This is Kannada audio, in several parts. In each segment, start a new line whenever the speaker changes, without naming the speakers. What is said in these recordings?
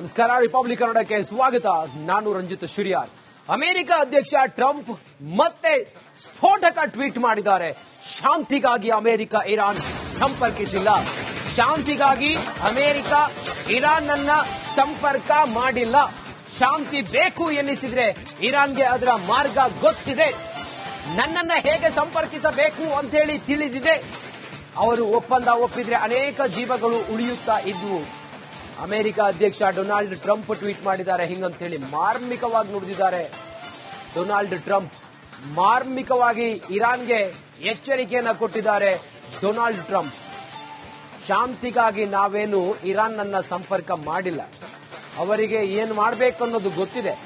ನಮಸ್ಕಾರ ರಿಪಬ್ಲಿಕ್ ಕನ್ನಡಕ್ಕೆ ಸ್ವಾಗತ. ನಾನು ರಂಜಿತ್ ಶಿರಿಯಾರ್. ಅಮೆರಿಕ ಅಧ್ಯಕ್ಷ ಟ್ರಂಪ್ ಮತ್ತೆ ಸ್ಫೋಟಕ ಟ್ವೀಟ್ ಮಾಡಿದ್ದಾರೆ. ಶಾಂತಿಗಾಗಿ ಅಮೆರಿಕ, ಇರಾನ್ ಸಂಪರ್ಕಿಸಿಲ್ಲ. ಶಾಂತಿಗಾಗಿ ಅಮೆರಿಕ ಇರಾನ್ ಅನ್ನ ಸಂಪರ್ಕ ಮಾಡಿಲ್ಲ. ಶಾಂತಿ ಬೇಕು ಎನ್ನಿಸಿದ್ರೆ ಇರಾನ್ಗೆ ಅದರ ಮಾರ್ಗ ಗೊತ್ತಿದೆ. ನನ್ನನ್ನ ಹೇಗೆ ಸಂಪರ್ಕಿಸಬೇಕು ಅಂತ ಹೇಳಿ ತಿಳಿದಿದೆ. ಅವರು ಒಪ್ಪಂದ ಒಪ್ಪಿದ್ರೆ ಅನೇಕ ಜೀವಗಳು ಉಳಿಯುತ್ತಾ ಇದ್ವು. ಅಮೆರಿಕ ಅಧ್ಯಕ್ಷ ಡೊನಾಲ್ಡ್ ಟ್ರಂಪ್ ಟ್ವೀಟ್ ಮಾಡಿದ್ದಾರೆ. ಹಿಂಗಂತೇಳಿ ಮಾರ್ಮಿಕವಾಗಿ ನುಡಿದಿದ್ದಾರೆ. ಡೊನಾಲ್ಡ್ ಟ್ರಂಪ್ ಮಾರ್ಮಿಕವಾಗಿ ಇರಾನ್ಗೆ ಎಚ್ಚರಿಕೆಯನ್ನು ಕೊಟ್ಟಿದ್ದಾರೆ ಡೊನಾಲ್ಡ್ ಟ್ರಂಪ್. ಶಾಂತಿಗಾಗಿ ನಾವೇನು ಇರಾನ್ ನನ್ನ ಸಂಪರ್ಕ ಮಾಡಿಲ್ಲ. ಅವರಿಗೆ ಏನ್ ಮಾಡಬೇಕು ಅನ್ನೋದು ಗೊತ್ತಿದೆ.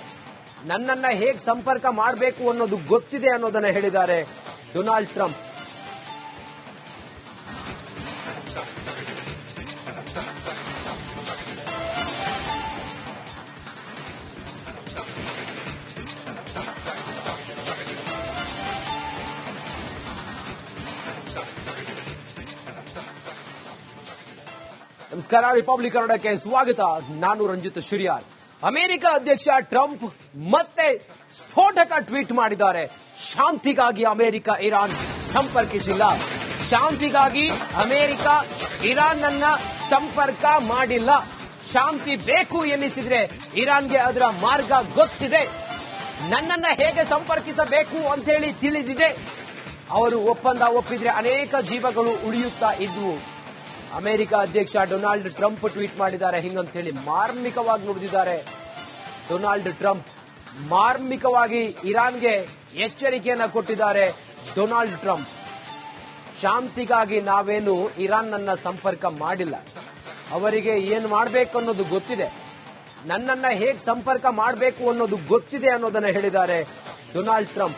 ನನ್ನನ್ನ ಹೇಗೆ ಸಂಪರ್ಕ ಮಾಡಬೇಕು ಅನ್ನೋದು ಗೊತ್ತಿದೆ ಅನ್ನೋದನ್ನ ಹೇಳಿದ್ದಾರೆ ಡೊನಾಲ್ಡ್ ಟ್ರಂಪ್. ನಮಸ್ಕಾರ. ರಿಪಬ್ಲಿಕ್ ಕನ್ನಡಕ್ಕೆ ಸ್ವಾಗತ. ನಾನು ರಂಜಿತ್ ಶಿರಿಯಾರ್ ಅಮೆರಿಕ ಅಧ್ಯಕ್ಷ ಟ್ರಂಪ್ ಮತ್ತೆ ಸ್ಫೋಟಕ ಟ್ವೀಟ್ ಮಾಡಿದ್ದಾರೆ. ಶಾಂತಿಗಾಗಿ ಅಮೆರಿಕ, ಇರಾನ್ ಸಂಪರ್ಕಿಸಿಲ್ಲ. ಶಾಂತಿಗಾಗಿ ಅಮೆರಿಕ ಇರಾನ್ ಅನ್ನ ಸಂಪರ್ಕ ಮಾಡಿಲ್ಲ. ಶಾಂತಿ ಬೇಕು ಎನ್ನಿಸಿದ್ರೆ ಇರಾನ್ಗೆ ಅದರ ಮಾರ್ಗ ಗೊತ್ತಿದೆ. ನನ್ನನ್ನ ಹೇಗೆ ಸಂಪರ್ಕಿಸಬೇಕು ಅಂತ ಹೇಳಿ ತಿಳಿದಿದೆ. ಅವರು ಒಪ್ಪಂದ ಒಪ್ಪಿದ್ರೆ ಅನೇಕ ಜೀವಗಳು ಉಳಿಯುತ್ತಾ ಇದ್ವು. ಅಮೆರಿಕ ಅಧ್ಯಕ್ಷ ಡೊನಾಲ್ಡ್ ಟ್ರಂಪ್ ಟ್ವೀಟ್ ಮಾಡಿದ್ದಾರೆ. ಹಿಂಗಂತೇಳಿ ಮಾರ್ಮಿಕವಾಗಿ ನುಡಿದಿದ್ದಾರೆ. ಡೊನಾಲ್ಡ್ ಟ್ರಂಪ್ ಮಾರ್ಮಿಕವಾಗಿ ಇರಾನ್ಗೆ ಎಚ್ಚರಿಕೆಯನ್ನು ಕೊಟ್ಟಿದ್ದಾರೆ ಡೊನಾಲ್ಡ್ ಟ್ರಂಪ್. ಶಾಂತಿಗಾಗಿ ನಾವೇನು ಇರಾನ್ ನನ್ನ ಸಂಪರ್ಕ ಮಾಡಿಲ್ಲ. ಅವರಿಗೆ ಏನ್ ಮಾಡಬೇಕು ಅನ್ನೋದು ಗೊತ್ತಿದೆ. ನನ್ನನ್ನ ಹೇಗೆ ಸಂಪರ್ಕ ಮಾಡಬೇಕು ಅನ್ನೋದು ಗೊತ್ತಿದೆ ಅನ್ನೋದನ್ನ ಹೇಳಿದ್ದಾರೆ ಡೊನಾಲ್ಡ್ ಟ್ರಂಪ್.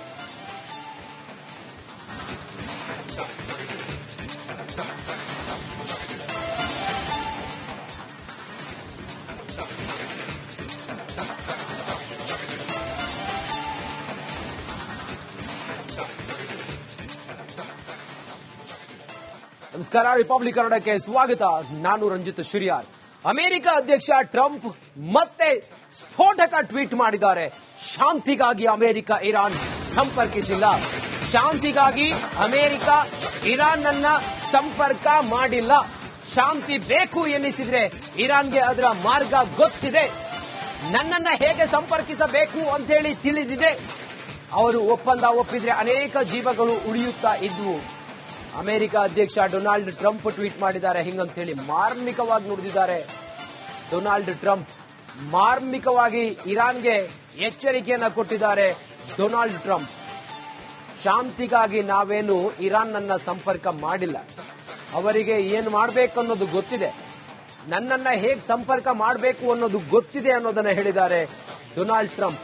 ನಮಸ್ಕಾರ. ರಿಪಬ್ಲಿಕ್ ಕನ್ನಡಕ್ಕೆ ಸ್ವಾಗತ. ನಾನು ರಂಜಿತ್ ಶಿರಿಯಾರ್. ಅಮೆರಿಕ ಅಧ್ಯಕ್ಷ ಟ್ರಂಪ್ ಮತ್ತೆ ಸ್ಫೋಟಕ ಟ್ವೀಟ್ ಮಾಡಿದ್ದಾರೆ. ಶಾಂತಿಗಾಗಿ ಅಮೆರಿಕ, ಇರಾನ್ ಸಂಪರ್ಕಿಸಿಲ್ಲ. ಶಾಂತಿಗಾಗಿ ಅಮೆರಿಕ ಇರಾನ್ ಅನ್ನ ಸಂಪರ್ಕ ಮಾಡಿಲ್ಲ. ಶಾಂತಿ ಬೇಕು ಎನ್ನಿಸಿದ್ರೆ ಇರಾನ್ಗೆ ಅದರ ಮಾರ್ಗ ಗೊತ್ತಿದೆ. ನನ್ನನ್ನ ಹೇಗೆ ಸಂಪರ್ಕಿಸಬೇಕು ಅಂತ ಹೇಳಿ ತಿಳಿದಿದೆ. ಅವರು ಒಪ್ಪಂದ ಒಪ್ಪಿದ್ರೆ ಅನೇಕ ಜೀವಗಳು ಉಳಿಯುತ್ತಾ ಇದ್ವು. ಅಮೆರಿಕ ಅಧ್ಯಕ್ಷ ಡೊನಾಲ್ಡ್ ಟ್ರಂಪ್ ಟ್ವೀಟ್ ಮಾಡಿದ್ದಾರೆ. ಹಿಂಗಂತೇಳಿ ಮಾರ್ಮಿಕವಾಗಿ ನುಡಿದಿದ್ದಾರೆ. ಡೊನಾಲ್ಡ್ ಟ್ರಂಪ್ ಮಾರ್ಮಿಕವಾಗಿ ಇರಾನ್ಗೆ ಎಚ್ಚರಿಕೆಯನ್ನು ಕೊಟ್ಟಿದ್ದಾರೆ ಡೊನಾಲ್ಡ್ ಟ್ರಂಪ್. ಶಾಂತಿಗಾಗಿ ನಾವೇನು ಇರಾನ್ ನನ್ನ ಸಂಪರ್ಕ ಮಾಡಿಲ್ಲ. ಅವರಿಗೆ ಏನು ಮಾಡಬೇಕು ಅನ್ನೋದು ಗೊತ್ತಿದೆ. ನನ್ನನ್ನ ಹೇಗೆ ಸಂಪರ್ಕ ಮಾಡಬೇಕು ಅನ್ನೋದು ಗೊತ್ತಿದೆ ಅನ್ನೋದನ್ನ ಹೇಳಿದ್ದಾರೆ ಡೊನಾಲ್ಡ್ ಟ್ರಂಪ್.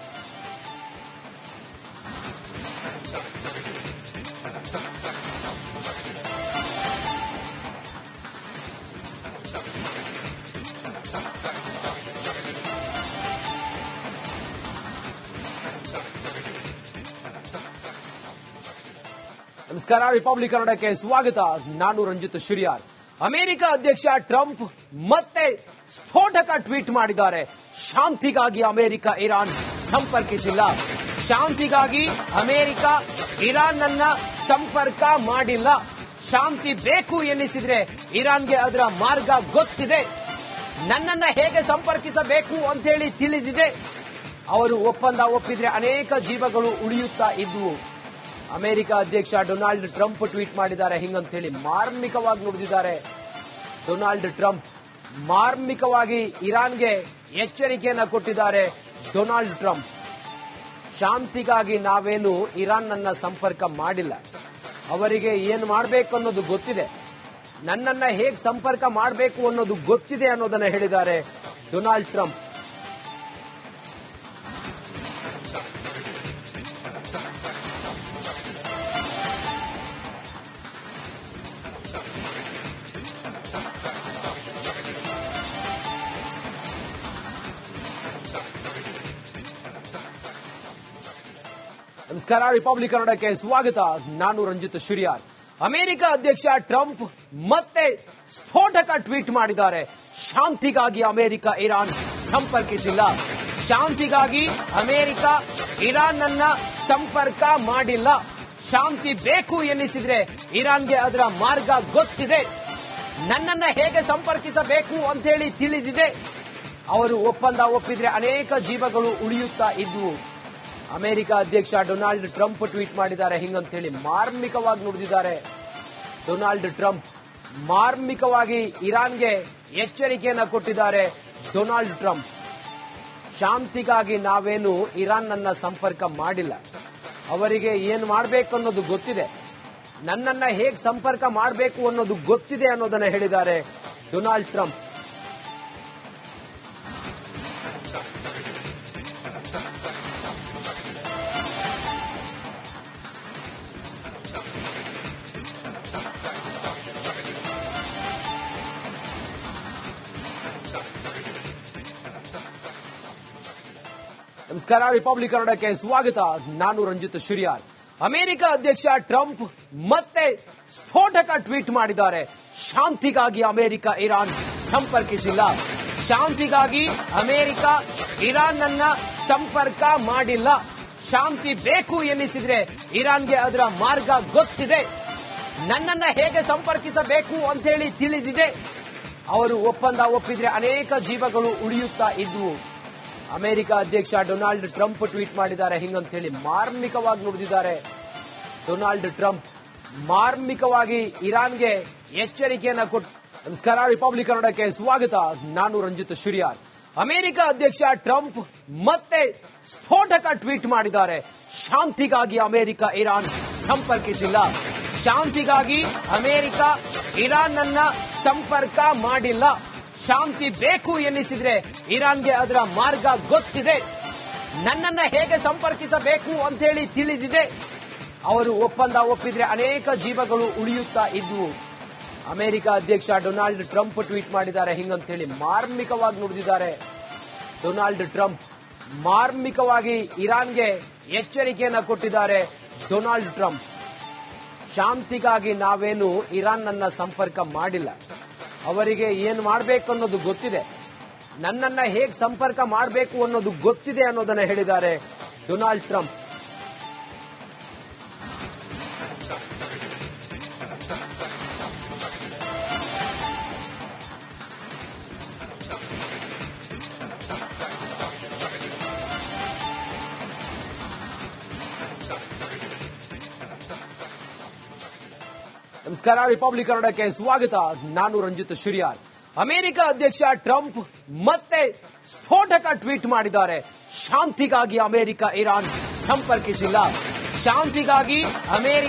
ನಮಸ್ಕಾರ. ರಿಪಬ್ಲಿಕ್ ಕನ್ನಡಕ್ಕೆ ಸ್ವಾಗತ. ನಾನು ರಂಜಿತ್ ಶಿರಿಯಾರ್. ಅಮೆರಿಕ ಅಧ್ಯಕ್ಷ ಟ್ರಂಪ್ ಮತ್ತೆ ಸ್ಫೋಟಕ ಟ್ವೀಟ್ ಮಾಡಿದ್ದಾರೆ. ಶಾಂತಿಗಾಗಿ ಅಮೆರಿಕ, ಇರಾನ್ ಸಂಪರ್ಕಿಸಿಲ್ಲ. ಶಾಂತಿಗಾಗಿ ಅಮೆರಿಕ ಇರಾನ್ ಅನ್ನ ಸಂಪರ್ಕ ಮಾಡಿಲ್ಲ. ಶಾಂತಿ ಬೇಕು ಎನ್ನಿಸಿದ್ರೆ ಇರಾನ್ಗೆ ಅದರ ಮಾರ್ಗ ಗೊತ್ತಿದೆ. ನನ್ನನ್ನ ಹೇಗೆ ಸಂಪರ್ಕಿಸಬೇಕು ಅಂತ ಹೇಳಿ ತಿಳಿದಿದೆ. ಅವರು ಒಪ್ಪಂದ ಒಪ್ಪಿದ್ರೆ ಅನೇಕ ಜೀವಗಳು ಉಳಿಯುತ್ತಾ ಇದ್ವು. ಅಮೆರಿಕ ಅಧ್ಯಕ್ಷ ಡೊನಾಲ್ಡ್ ಟ್ರಂಪ್ ಟ್ವೀಟ್ ಮಾಡಿದ್ದಾರೆ. ಹಿಂಗಂತೇಳಿ ಮಾರ್ಮಿಕವಾಗಿ ನುಡಿದಿದ್ದಾರೆ. ಡೊನಾಲ್ಡ್ ಟ್ರಂಪ್ ಮಾರ್ಮಿಕವಾಗಿ ಇರಾನ್ಗೆ ಎಚ್ಚರಿಕೆಯನ್ನು ಕೊಟ್ಟಿದ್ದಾರೆ ಡೊನಾಲ್ಡ್ ಟ್ರಂಪ್. ಶಾಂತಿಗಾಗಿ ನಾವೇನು ಇರಾನ್ ನನ್ನ ಸಂಪರ್ಕ ಮಾಡಿಲ್ಲ. ಅವರಿಗೆ ಏನು ಮಾಡಬೇಕು ಅನ್ನೋದು ಗೊತ್ತಿದೆ. ನನ್ನನ್ನ ಹೇಗೆ ಸಂಪರ್ಕ ಮಾಡಬೇಕು ಅನ್ನೋದು ಗೊತ್ತಿದೆ ಅನ್ನೋದನ್ನ ಹೇಳಿದ್ದಾರೆ ಡೊನಾಲ್ಡ್ ಟ್ರಂಪ್. ನಮಸ್ಕಾರ ರಿಪಬ್ಲಿಕ್ ಕನ್ನಡಕ್ಕೆ ಸ್ವಾಗತ. ನಾನು ರಂಜಿತ್ ಶಿರಿಯಾರ್. ಅಮೆರಿಕ ಅಧ್ಯಕ್ಷ ಟ್ರಂಪ್ ಮತ್ತೆ ಸ್ಫೋಟಕ ಟ್ವೀಟ್ ಮಾಡಿದ್ದಾರೆ. ಶಾಂತಿಗಾಗಿ ಅಮೆರಿಕ, ಇರಾನ್ ಸಂಪರ್ಕಿಸಿಲ್ಲ. ಶಾಂತಿಗಾಗಿ ಅಮೆರಿಕ ಇರಾನ್ ಅನ್ನ ಸಂಪರ್ಕ ಮಾಡಿಲ್ಲ. ಶಾಂತಿ ಬೇಕು ಎನ್ನಿಸಿದ್ರೆ ಇರಾನ್ಗೆ ಅದರ ಮಾರ್ಗ ಗೊತ್ತಿದೆ. ನನ್ನನ್ನ ಹೇಗೆ ಸಂಪರ್ಕಿಸಬೇಕು ಅಂತ ಹೇಳಿ ತಿಳಿದಿದೆ. ಅವರು ಒಪ್ಪಂದ ಒಪ್ಪಿದ್ರೆ ಅನೇಕ ಜೀವಗಳು ಉಳಿಯುತ್ತಾ ಇದ್ವು. ಅಮೆರಿಕ ಅಧ್ಯಕ್ಷ ಡೊನಾಲ್ಡ್ ಟ್ರಂಪ್ ಟ್ವೀಟ್ ಮಾಡಿದ್ದಾರೆ. ಹಿಂಗಂತ ಹೇಳಿ ಮಾರ್ಮಿಕವಾಗಿ ನುಡಿದಿದ್ದಾರೆ. ಡೊನಾಲ್ಡ್ ಟ್ರಂಪ್ ಮಾರ್ಮಿಕವಾಗಿ ಇರಾನ್ಗೆ ಎಚ್ಚರಿಕೆಯನ್ನು ಕೊಟ್ಟಿದ್ದಾರೆ ಡೊನಾಲ್ಡ್ ಟ್ರಂಪ್. ಶಾಂತಿಗಾಗಿ ನಾವೇನು ಇರಾನ್ ನನ್ನ ಸಂಪರ್ಕ ಮಾಡಿಲ್ಲ. ಅವರಿಗೆ ಏನ್ ಮಾಡಬೇಕು ಅನ್ನೋದು ಗೊತ್ತಿದೆ. ನನ್ನನ್ನ ಹೇಗೆ ಸಂಪರ್ಕ ಮಾಡಬೇಕು ಅನ್ನೋದು ಗೊತ್ತಿದೆ ಅನ್ನೋದನ್ನ ಹೇಳಿದ್ದಾರೆ ಡೊನಾಲ್ಡ್ ಟ್ರಂಪ್. ನಮಸ್ಕಾರ. ರಿಪಬ್ಲಿಕ್ ಕನ್ನಡಕ್ಕೆ ಸ್ವಾಗತ. ನಾನು ರಂಜಿತ್ ಶಿರಿಯಾರ್ ಅಮೆರಿಕ ಅಧ್ಯಕ್ಷ ಟ್ರಂಪ್ ಮತ್ತೆ ಸ್ಫೋಟಕ ಟ್ವೀಟ್ ಮಾಡಿದ್ದಾರೆ. ಶಾಂತಿಗಾಗಿ ಅಮೆರಿಕ, ಇರಾನ್ ಸಂಪರ್ಕಿಸಿಲ್ಲ. ಶಾಂತಿಗಾಗಿ ಅಮೆರಿಕ ಇರಾನ್ ಅನ್ನ ಸಂಪರ್ಕ ಮಾಡಿಲ್ಲ. ಶಾಂತಿ ಬೇಕು ಎನ್ನಿಸಿದ್ರೆ ಇರಾನ್ಗೆ ಅದರ ಮಾರ್ಗ ಗೊತ್ತಿದೆ. ನನ್ನನ್ನ ಹೇಗೆ ಸಂಪರ್ಕಿಸಬೇಕು ಅಂತ ಹೇಳಿ ತಿಳಿದಿದೆ. ಅವರು ಒಪ್ಪಂದ ಒಪ್ಪಿದ್ರೆ ಅನೇಕ ಜೀವಗಳು ಉಳಿಯುತ್ತಾ ಇದ್ವು. ಅಮೆರಿಕ ಅಧ್ಯಕ್ಷ ಡೊನಾಲ್ಡ್ ಟ್ರಂಪ್ ಟ್ವೀಟ್ ಮಾಡಿದ್ದಾರೆ. ಹಿಂಗಂತ ಹೇಳಿ ಮಾರ್ಮಿಕವಾಗಿ ನುಡಿದಿದ್ದಾರೆ. ಡೊನಾಲ್ಡ್ ಟ್ರಂಪ್ ಮಾರ್ಮಿಕವಾಗಿ ಇರಾನ್ಗೆ ಎಚ್ಚರಿಕೆಯನ್ನು ಕೊಟ್ಟು ನಮಸ್ಕಾರ, ರಿಪಬ್ಲಿಕ್ ಕನ್ನಡಕ್ಕೆ ಸ್ವಾಗತ. ನಾನು ರಂಜಿತ್ ಶಿರಿಯಾರ್. ಅಮೆರಿಕ ಅಧ್ಯಕ್ಷ ಟ್ರಂಪ್ ಮತ್ತೆ ಸ್ಫೋಟಕ ಟ್ವೀಟ್ ಮಾಡಿದ್ದಾರೆ. ಶಾಂತಿಗಾಗಿ ಅಮೆರಿಕ, ಇರಾನ್ ಸಂಪರ್ಕಿಸಿಲ್ಲ. ಶಾಂತಿಗಾಗಿ ಅಮೆರಿಕ ಇರಾನ್ ಅನ್ನ ಸಂಪರ್ಕ ಮಾಡಿಲ್ಲ. ಶಾಂತಿ ಬೇಕು ಎನ್ನಿಸಿದ್ರೆ ಇರಾನ್ಗೆ ಅದರ ಮಾರ್ಗ ಗೊತ್ತಿದೆ. ನನ್ನನ್ನ ಹೇಗೆ ಸಂಪರ್ಕಿಸಬೇಕು ಅಂತ ಹೇಳಿ ತಿಳಿದಿದೆ. ಅವರು ಒಪ್ಪಂದ ಒಪ್ಪಿದ್ರೆ ಅನೇಕ ಜೀವಗಳು ಉಳಿಯುತ್ತಾ ಇದ್ವು. ಅಮೆರಿಕ ಅಧ್ಯಕ್ಷ ಡೊನಾಲ್ಡ್ ಟ್ರಂಪ್ ಟ್ವೀಟ್ ಮಾಡಿದ್ದಾರೆ. ಹಿಂಗಂತ ಹೇಳಿ ಮಾರ್ಮಿಕವಾಗಿ ನುಡಿದಿದ್ದಾರೆ. ಡೊನಾಲ್ಡ್ ಟ್ರಂಪ್ ಮಾರ್ಮಿಕವಾಗಿ ಇರಾನ್ಗೆ ಎಚ್ಚರಿಕೆಯನ್ನ ಕೊಟ್ಟಿದ್ದಾರೆ ಡೊನಾಲ್ಡ್ ಟ್ರಂಪ್. ಶಾಂತಿಗಾಗಿ ನಾವೇನು ಇರಾನ್ ನನ್ನ ಸಂಪರ್ಕ ಮಾಡಿಲ್ಲ. ಅವರಿಗೆ ಏನ್ ಮಾಡಬೇಕು ಅನ್ನೋದು ಗೊತ್ತಿದೆ. ನನ್ನನ್ನ ಹೇಗೆ ಸಂಪರ್ಕ ಮಾಡಬೇಕು ಅನ್ನೋದು ಗೊತ್ತಿದೆ ಅನ್ನೋದನ್ನ ಹೇಳಿದ್ದಾರೆ ಡೊನಾಲ್ಡ್ ಟ್ರಂಪ್. ನಮಸ್ಕಾರ ರಿಪಬ್ಲಿಕ್ ಕನ್ನಡಕ್ಕೆ ಸ್ವಾಗತ. ನಾನು ರಂಜಿತ್ ಶಿರಿಯಾರ್. ಅಮೆರಿಕ ಅಧ್ಯಕ್ಷ ಟ್ರಂಪ್ ಮತ್ತೆ ಸ್ಫೋಟಕ ಟ್ವೀಟ್ ಮಾಡಿದ್ದಾರೆ. ಶಾಂತಿಗಾಗಿ ಅಮೆರಿಕ, ಇರಾನ್ ಸಂಪರ್ಕಿಸಿಲ್ಲ. ಶಾಂತಿಗಾಗಿ ಅಮೆರಿಕ